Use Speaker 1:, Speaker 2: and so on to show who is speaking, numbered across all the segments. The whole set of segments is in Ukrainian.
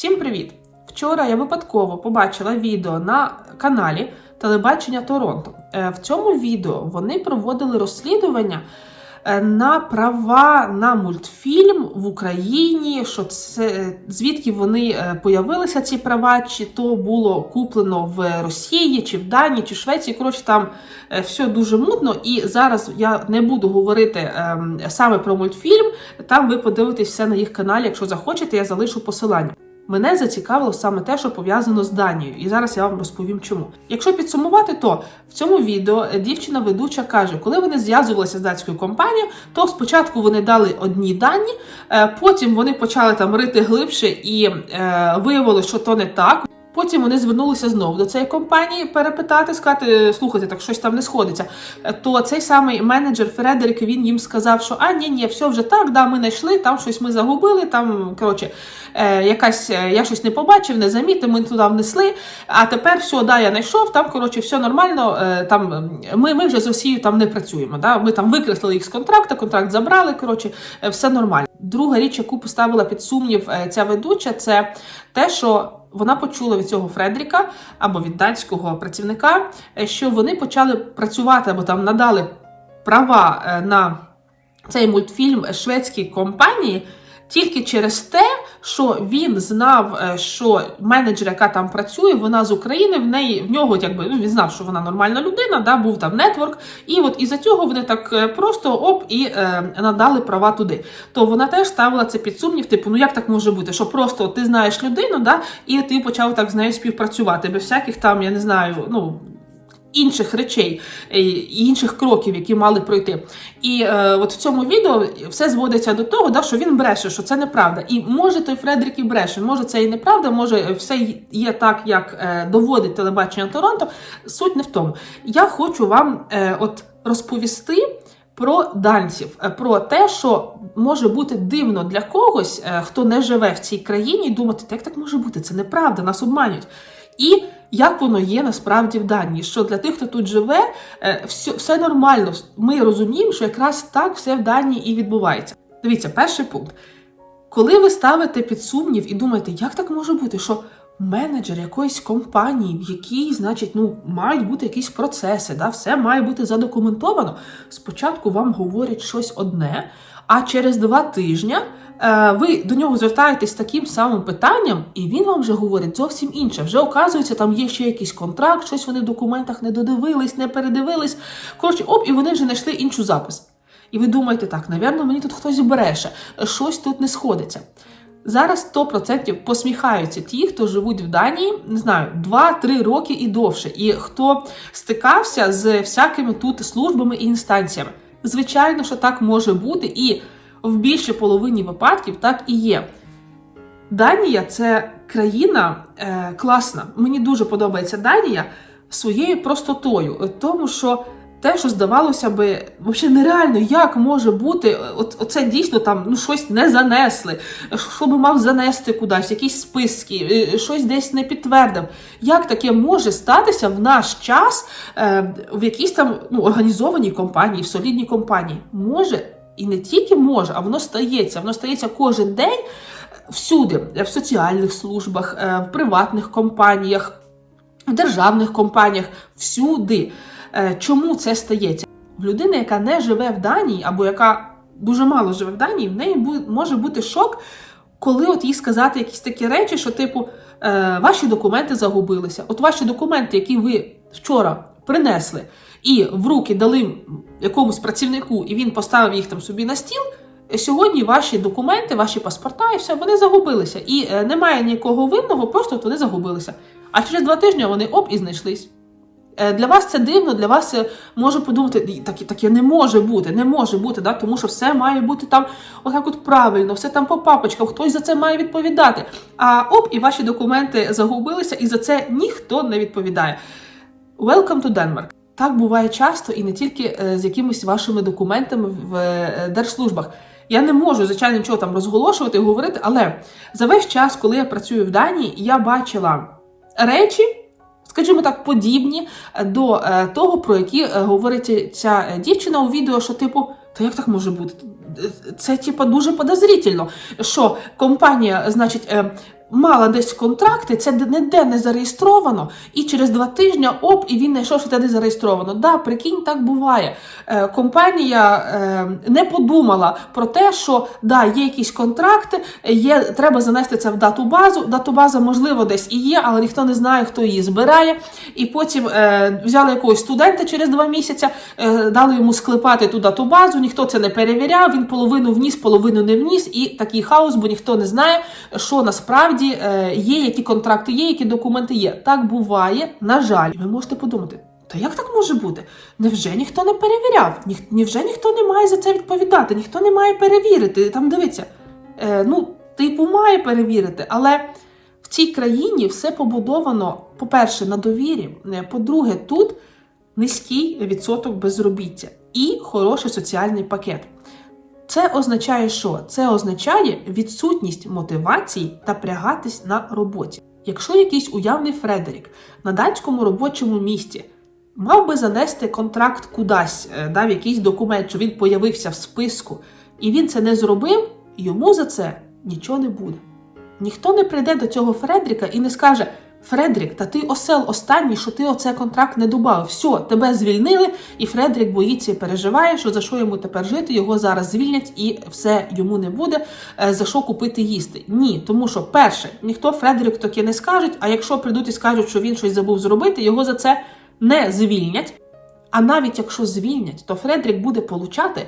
Speaker 1: Всім привіт! Вчора я випадково побачила відео на каналі Телебачення Торонто. Е, В цьому відео вони проводили розслідування е, на права на мультфільм в Україні. Що це звідки вони е, появилися ці права? Чи то було куплено в Росії, чи в Данії, чи в Швеції? Коротше, там е, все дуже мутно. І зараз я не буду говорити ем, саме про мультфільм. Там ви подивитесь все на їх каналі. Якщо захочете, я залишу посилання. Мене зацікавило саме те, що пов'язано з Данією, і зараз я вам розповім чому. Якщо підсумувати, то в цьому відео дівчина ведуча каже, коли вони зв'язувалися з датською компанією, то спочатку вони дали одні дані, е, потім вони почали там рити глибше і е, виявилося, що то не так. Потім вони звернулися знову до цієї компанії перепитати, сказати, слухайте, так щось там не сходиться. То цей самий менеджер Фредерик він їм сказав, що а ні, ні, все вже так, да, ми знайшли, там щось ми загубили. Там коротше, е, якась е, я щось не побачив, не замітив, ми туди внесли. А тепер все, да, я знайшов, там коротше, все нормально. е, Там ми, ми вже з Росією там не працюємо. Да? Ми там викреслили їх з контракту, контракт забрали. Коротше, е, все нормально. Друга річ, яку поставила під сумнів е, ця ведуча, це те, що вона почула від цього Фредріка або від датського працівника, е, що вони почали працювати або там надали права е, на цей мультфільм шведській компанії. Тільки через те, що він знав, е, що менеджер, яка там працює, вона з України, в неї в нього якби ну, він знав, що вона нормальна людина, да, був там нетворк, і от із-за цього вони так е, просто оп і е, надали права туди. То вона теж ставила це під сумнів, типу, ну як так може бути? Що просто ти знаєш людину, да, і ти почав так з нею співпрацювати без всяких там, я не знаю, ну інших речей е, інших кроків, які мали пройти. І е, от в цьому відео все зводиться до того, да, що він бреше, що це неправда. І може той Фредрік і бреше, може це і неправда, може все є так, як е, доводить телебачення Торонто. Суть не в тому. Я хочу вам е, от розповісти. Про данців, е, про те, що може бути дивно для когось, е, хто не живе в цій країні, думати, як так може бути, це неправда, нас обманюють. І як воно є насправді в Данії, що для тих, хто тут живе, е, все, все нормально. Ми розуміємо, що якраз так все в Данії і відбувається. Дивіться, перший пункт. Коли ви ставите під сумнів і думаєте, як так може бути, що менеджер якоїсь компанії, в якій, значить, ну, мають бути якісь процеси, да, все має бути задокументовано. Спочатку вам говорять щось одне, а через два тижні ви до нього звертаєтесь з таким самим питанням, і він вам вже говорить зовсім інше. Вже оказується, там є ще якийсь контракт, щось вони в документах не додивились, не передивились. Коротше, оп, і вони вже знайшли іншу запис. І ви думаєте, так, навірно, мені тут хтось бреше, щось тут не сходиться. Зараз 100% посміхаються ті, хто живуть в Данії, не знаю, 2-3 роки і довше, і хто стикався з всякими тут службами і інстанціями. Звичайно, що так може бути, і в більшій половині випадків так і є. Данія це країна е, класна. Мені дуже подобається Данія своєю простотою, тому що те, що здавалося би, взагалі нереально, як може бути, от оце дійсно там ну щось не занесли, що би мав занести кудись, якісь списки, е, щось десь не підтвердив. Як таке може статися в наш час е, в якійсь там ну, організованій компанії, в солідній компанії? Може і не тільки може, а воно стається. Воно стається кожен день всюди, в соціальних службах, е, в приватних компаніях, в державних компаніях, всюди. Е, Чому це стається? В людини, яка не живе в Данії, або яка дуже мало живе в Данії, в неї може бути шок, коли от їй сказати якісь такі речі, що, типу, е, ваші документи загубилися. От ваші документи, які ви вчора принесли і в руки дали якомусь працівнику, і він поставив їх там собі на стіл. Сьогодні ваші документи, ваші паспорта і все, вони загубилися. І е, немає нікого винного, просто вони загубилися. А через два тижні вони оп і знайшлись. Е, Для вас це дивно, для вас це може подумати, «Ні, так, таке не може бути, не може бути, да? тому що все має бути там отак от правильно, все там по папочкам, хтось за це має відповідати. А оп, і ваші документи загубилися, і за це ніхто не відповідає. Welcome to Denmark. Так буває часто і не тільки е, з якимись вашими документами в е, держслужбах. Я не можу, звичайно, нічого там розголошувати і говорити, але за весь час, коли я працюю в Данії, я бачила речі, скажімо так, подібні до е, того, про які говорить ця дівчина у відео, що типу, та як так може бути? Це типу дуже подозрительно, що компанія, значить. Мала десь контракти, це ніде не зареєстровано, і через два тижні оп, і він знайшов, що це не зареєстровано. Да, прикинь, так буває. Е, компанія е, не подумала про те, що да, є якісь контракти, є, треба занести це в дату базу. Дату база, можливо, десь і є, але ніхто не знає, хто її збирає. І потім е, взяли якогось студента через два місяці, е, дали йому склепати ту дату базу, ніхто це не перевіряв, він половину вніс, половину не вніс, і такий хаос, бо ніхто не знає, що насправді е, є, які контракти є, які документи є. Так буває, на жаль. Ви можете подумати. Та як так може бути? Невже ніхто не перевіряв? Ніх, невже ніхто не має за це відповідати? Ніхто не має перевірити? Там дивиться. Е, ну, типу, має перевірити, але в цій країні все побудовано, по-перше, на довірі. Е, По-друге, тут низький відсоток безробіття і хороший соціальний пакет. Це означає, що? Це означає відсутність мотивації та прягатись на роботі. Якщо якийсь уявний Фредерік на датському робочому місці мав би занести контракт кудись, е, дав якийсь документ, що він появився в списку, і він це не зробив, йому за це нічого не буде. Ніхто не прийде до цього Фредріка і не скаже: Фредрік, та ти осел останній, що ти оце контракт не додав. Все, тебе звільнили, і Фредрік боїться і переживає, що за що йому тепер жити, його зараз звільнять і все йому не буде е, за що купити їсти. Ні, тому що перше, ніхто Фредрік таке не скаже, а якщо прийдуть і скажуть, що він щось забув зробити, його за це не звільнять. А навіть якщо звільнять, то Фредрік буде получати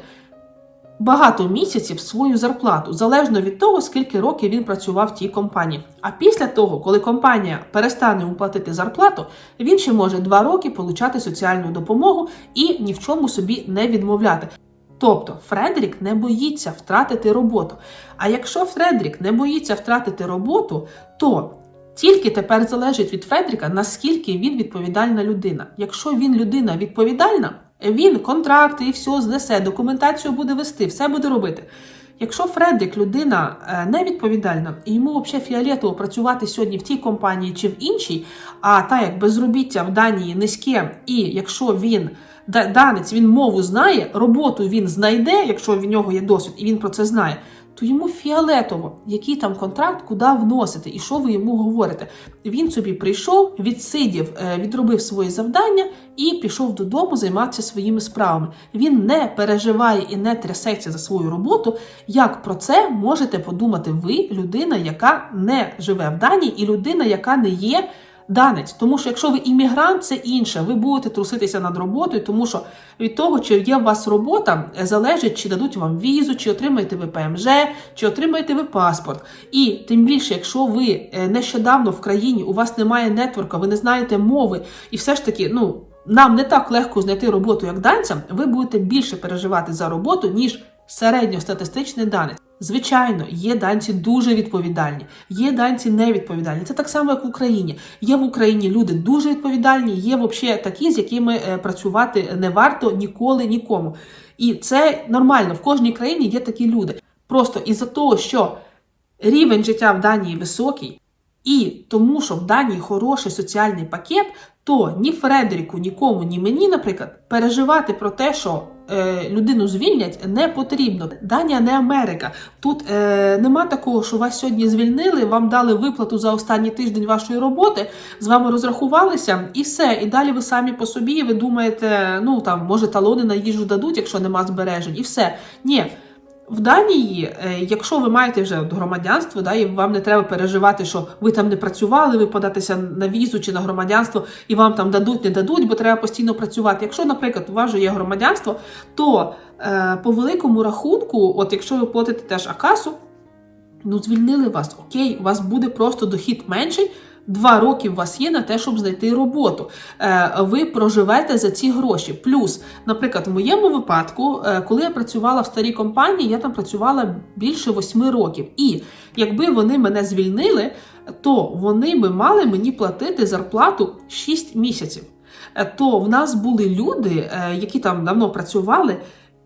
Speaker 1: багато місяців свою зарплату, залежно від того, скільки років він працював в тій компанії. А після того, коли компанія перестане йому платити зарплату, він ще може два роки получати соціальну допомогу і ні в чому собі не відмовляти. Тобто Фредерік не боїться втратити роботу. А якщо Фредерік не боїться втратити роботу, то тільки тепер залежить від Фредріка, наскільки він відповідальна людина. Якщо він людина відповідальна, він контракти і все знесе, документацію буде вести, все буде робити. Якщо Фредрік людина е, невідповідальна, і йому взагалі фіолетово працювати сьогодні в тій компанії чи в іншій, а так як безробіття в Данії низьке, і якщо він данець він мову знає, роботу він знайде, якщо в нього є досвід, і він про це знає, то йому фіолетово, який там контракт, куди вносити, і що ви йому говорите. Він собі прийшов, відсидів, е, відробив свої завдання і пішов додому займатися своїми справами. Він не переживає і не трясеться за свою роботу. Як про це можете подумати ви, людина, яка не живе в Данії, і людина, яка не є данець. Тому що якщо ви іммігрант, це інше. Ви будете труситися над роботою, тому що від того, чи є у вас робота, е, залежить, чи дадуть вам візу, чи отримаєте ви ПМЖ, чи отримаєте ви паспорт. І тим більше, якщо ви е, нещодавно в країні, у вас немає нетворка, ви не знаєте мови, і все ж таки, ну. Нам не так легко знайти роботу, як данцям, ви будете більше переживати за роботу, ніж середньостатистичний данець. Звичайно, є данці дуже відповідальні, є данці невідповідальні. Це так само, як в Україні. Є в Україні люди дуже відповідальні, є взагалі такі, з якими е, працювати не варто ніколи нікому. І це нормально. В кожній країні є такі люди. Просто із-за того, що рівень життя в Данії високий, і тому, що в Данії хороший соціальний пакет, то ні Фредеріку, нікому, ні мені, наприклад, переживати про те, що е, людину звільнять, не потрібно. Данія не Америка. Тут е, нема такого, що вас сьогодні звільнили, вам дали виплату за останній тиждень вашої роботи, з вами розрахувалися, і все. І далі ви самі по собі. Ви думаєте, ну там може талони на їжу дадуть, якщо нема збережень, і все. Ні. В Данії, е, якщо ви маєте вже громадянство, да, і вам не треба переживати, що ви там не працювали, ви податися на візу чи на громадянство, і вам там дадуть, не дадуть, бо треба постійно працювати. Якщо, наприклад, у вас вже є громадянство, то е, по великому рахунку, от якщо ви платите теж акасу, ну звільнили вас, окей, у вас буде просто дохід менший. Два роки у вас є на те, щоб знайти роботу. Е, Ви проживете за ці гроші. Плюс, наприклад, в моєму випадку, е, коли я працювала в старій компанії, я там працювала більше восьми років. І якби вони мене звільнили, то вони би мали мені платити зарплату 6 місяців. Е, То в нас були люди, які там давно працювали,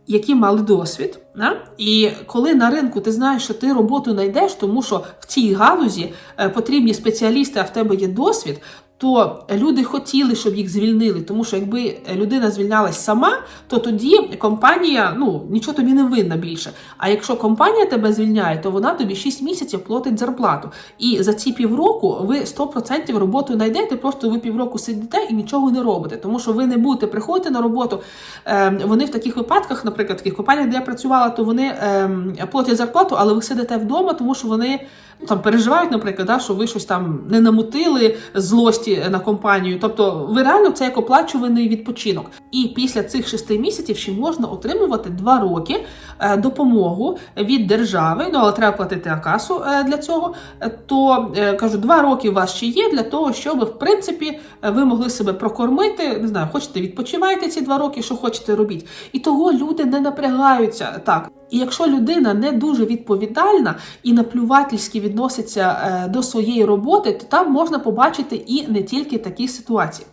Speaker 1: які мали досвід. Да? І коли на ринку ти знаєш, що ти роботу знайдеш, тому що в цій галузі е, потрібні спеціалісти, а в тебе є досвід, то люди хотіли, щоб їх звільнили, тому що якби людина звільнялась сама, то тоді компанія ну нічого тобі не винна більше. А якщо компанія тебе звільняє, то вона тобі 6 місяців платить зарплату. І за ці півроку ви 100% роботу знайдете, просто ви півроку сидите і нічого не робите, тому що ви не будете приходити на роботу. Ем, Вони в таких випадках, наприклад, в таких компаніях, де я працювала, то вони ем, платять зарплату, але ви сидите вдома, тому що вони там переживають, наприклад, да, що ви щось там не намутили злості на компанію. Тобто, ви реально це як оплачуваний відпочинок. І після цих шести місяців ще можна отримувати два роки е, допомогу від держави. Ну але треба платити акасу е, для цього. Е, То е, кажу, два роки у вас ще є для того, щоб в принципі е, ви могли себе прокормити. Не знаю, хочете відпочивайте ці два роки, що хочете робіть. І того люди не напрягаються так. І якщо людина не дуже відповідальна і наплювательськи відноситься е, до своєї роботи, то там можна побачити і не тільки такі ситуації.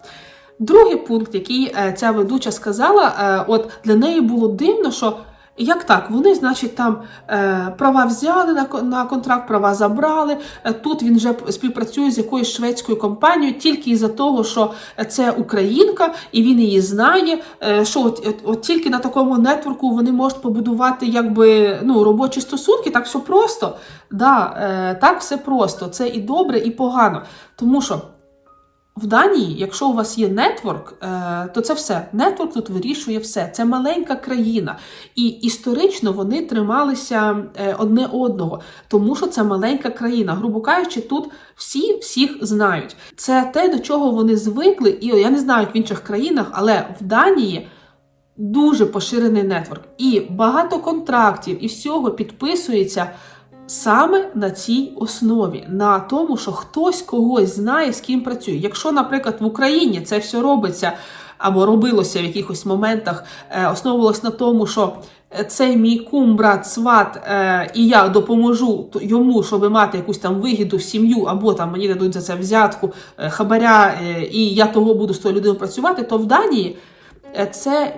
Speaker 1: Другий пункт, який е, ця ведуча сказала, е, от для неї було дивно, що як так, вони, значить, там е, права взяли на, контракт, права забрали. Е, тут він вже співпрацює з якоюсь шведською компанією тільки із-за того, що це українка, і він її знає. Е, що от, от, от тільки на такому нетворку вони можуть побудувати якби ну, робочі стосунки, так все просто. Да, так все просто. Це і добре, і погано. Тому що. В Данії, якщо у вас є нетворк, е, то це все. Нетворк тут вирішує все. Це маленька країна. І історично вони трималися е, одне одного, тому що це маленька країна. Грубо кажучи, тут всі всіх знають. Це те, до чого вони звикли, і я не знаю, в інших країнах, але в Данії. Дуже поширений нетворк, і багато контрактів і всього підписується саме на цій основі, на тому, що хтось когось знає, з ким працює. Якщо, наприклад, в Україні це все робиться або робилося в якихось моментах, е, основувалось на тому, що е, цей мій кум, брат, сват, е, і я допоможу йому, щоб мати якусь там вигіду в сім'ю, або там мені дадуть за це взятку, хабаря, і я того буду з тою людиною працювати, то в Данії це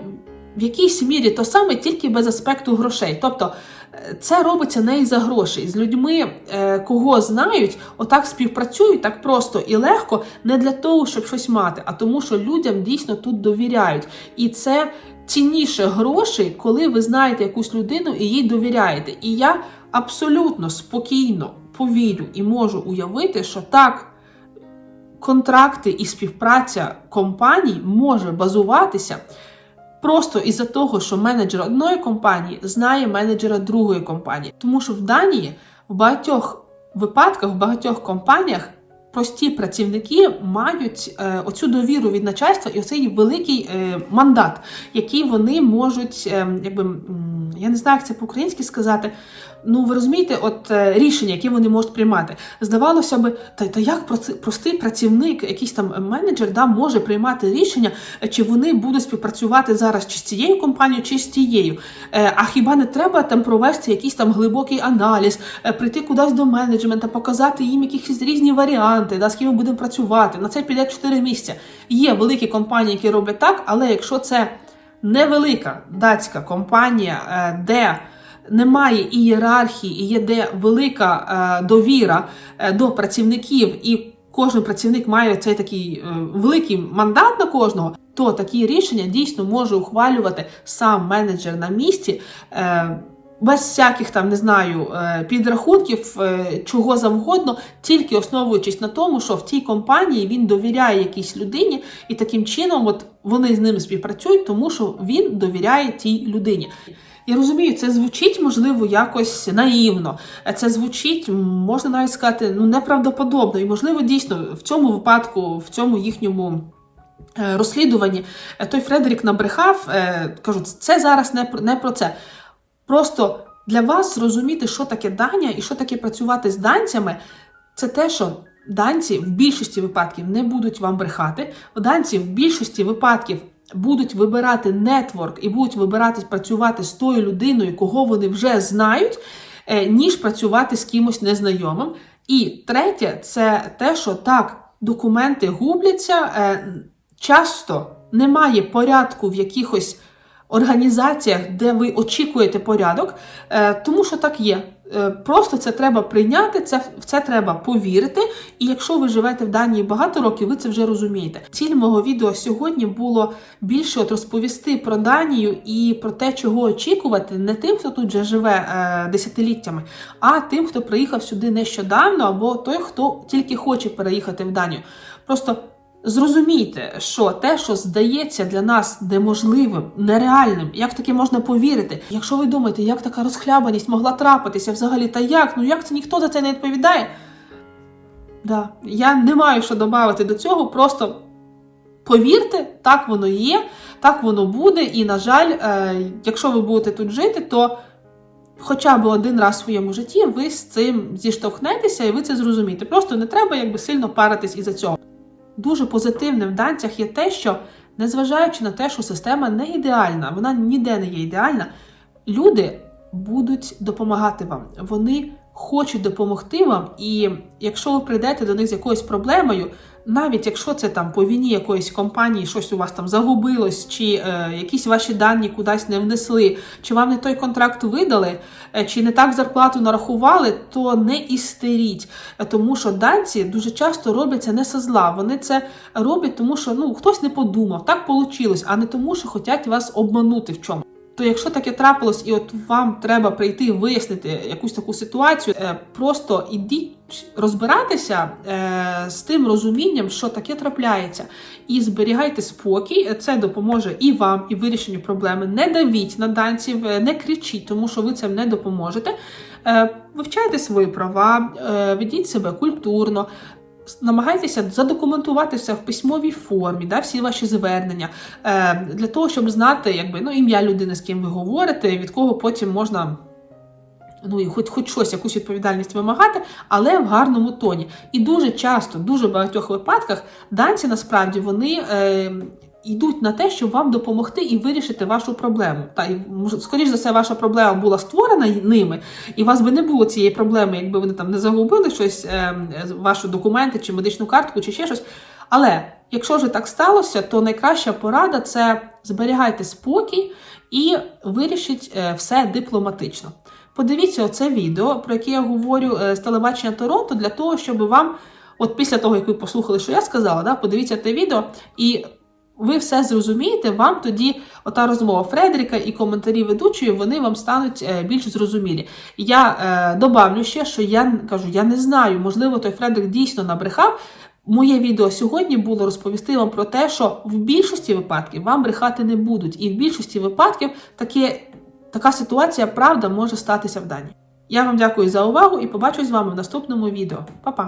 Speaker 1: в якійсь мірі то саме тільки без аспекту грошей. Тобто це робиться не із за грошей. З людьми, е, кого знають, отак співпрацюють так просто і легко, не для того, щоб щось мати, а тому, що людям дійсно тут довіряють. І це цінніше грошей, коли ви знаєте якусь людину і їй довіряєте. І я абсолютно спокійно повірю і можу уявити, що так контракти і співпраця компаній може базуватися просто із-за того, що менеджер одної компанії знає менеджера другої компанії. Тому що в Данії в багатьох випадках, в багатьох компаніях. Прості працівники мають е, оцю довіру від начальства і оцей великий е, мандат, який вони можуть, е, якби я не знаю, як це по-українськи сказати. Ну, ви розумієте, от рішення, які вони можуть приймати. Здавалося би, та, та як простий працівник, якийсь там менеджер, да, може приймати рішення, чи вони будуть співпрацювати зараз чи з цією компанією, чи з тією. А хіба не треба там провести якийсь там глибокий аналіз, прийти кудись до менеджмента, показати їм якісь різні варіанти, да, з ким ми будемо працювати. На це піде 4 місяці. Є великі компанії, які роблять так, але якщо це невелика датська компанія, е, де немає ієрархії, і є де велика е, довіра е, до працівників, і кожен працівник має цей такий великий мандат на кожного, то такі рішення дійсно може ухвалювати сам менеджер на місці. Без всяких там не знаю е, підрахунків, е, чого завгодно, тільки основуючись на тому, що в тій компанії він довіряє якійсь людині, і таким чином, от вони з ним співпрацюють, тому що він довіряє тій людині. Я розумію, це звучить можливо якось наївно. Це звучить, можна навіть сказати, ну неправдоподобно. І можливо, дійсно в цьому випадку, в цьому їхньому. е, Розслідуванні той Фредерік набрехав, е, кажу, це зараз не про це. Просто для вас зрозуміти, що таке Данія і що таке працювати з данцями, це те, що данці в більшості випадків не будуть вам брехати. Данці в більшості випадків будуть вибирати нетворк і будуть вибирати працювати з тою людиною, кого вони вже знають, е, ніж працювати з кимось незнайомим. І третє, це те, що так, документи губляться, е, часто немає порядку в якихось організаціях, де ви очікуєте порядок, е, тому що так є. Е, Просто це треба прийняти, це, в це треба повірити. І якщо ви живете в Данії багато років, ви це вже розумієте. Ціль мого відео сьогодні було більше от розповісти про Данію і про те, чого очікувати, не тим, хто тут вже живе е, десятиліттями, а тим, хто приїхав сюди нещодавно, або той, хто тільки хоче переїхати в Данію. Просто Зрозумійте, що те, що здається для нас неможливим, нереальним, як таке можна повірити? Якщо ви думаєте, як така розхлябаність могла трапитися взагалі, та як? Ну як це ніхто за це не відповідає? Да, я не маю що додати до цього, просто повірте, так воно є, так воно буде. І, на жаль, е, якщо ви будете тут жити, то хоча б один раз в своєму житті ви з цим зіштовхнетеся і ви це зрозумієте. Просто не треба якби сильно паритись із-за цього. Дуже позитивним в данцях є те, що незважаючи на те, що система не ідеальна, вона ніде не є ідеальна, люди будуть допомагати вам. Вони хочуть допомогти вам, і якщо ви прийдете до них з якоюсь проблемою, навіть якщо це там по війні якоїсь компанії щось у вас там загубилось, чи е, якісь ваші дані кудись не внесли, чи вам не той контракт видали, е, чи не так зарплату нарахували, то не істеріть. Тому що данці дуже часто роблять це не со зла. Вони це роблять, тому що ну хтось не подумав, так вийшло, а не тому, що хочуть вас обманути в чому. То якщо таке трапилось, і от вам треба прийти вияснити якусь таку ситуацію, е, просто ідіть розбиратися е, з тим розумінням, що таке трапляється, і зберігайте спокій. Це допоможе і вам, і вирішенню проблеми. Не давіть на данців, е, не кричіть, тому що ви цим не допоможете. Е, Вивчайте свої права, е, ведіть себе культурно. Намагайтеся задокументувати все в письмовій формі, да, всі ваші звернення, е, для того, щоб знати якби, ну, ім'я людини, з ким ви говорите, від кого потім можна ну, і хоч, хоч щось, якусь відповідальність вимагати, але в гарному тоні. І дуже часто, в дуже багатьох випадках, данці насправді вони. Е, Йдуть на те, щоб вам допомогти і вирішити вашу проблему. Та і скоріш за все, ваша проблема була створена ними, і у вас би не було цієї проблеми, якби вони там не загубили щось, е, ваші документи чи медичну картку, чи ще щось. Але якщо вже так сталося, то найкраща порада це зберігайте спокій і вирішіть е, все дипломатично. Подивіться оце відео, про яке я говорю е, з телебачення Торонто, для того, щоб вам, от після того, як ви послухали, що я сказала, да, подивіться те відео і ви все зрозумієте, вам тоді ота розмова Фредеріка і коментарі ведучої вони вам стануть е, більш зрозумілі. Я е, добавлю ще, що я кажу, я не знаю, можливо, той Фредерік дійсно набрехав. Моє відео сьогодні було розповісти вам про те, що в більшості випадків вам брехати не будуть, і в більшості випадків таке, така ситуація, правда, може статися в Данії. Я вам дякую за увагу і побачусь з вами в наступному відео. Па-па!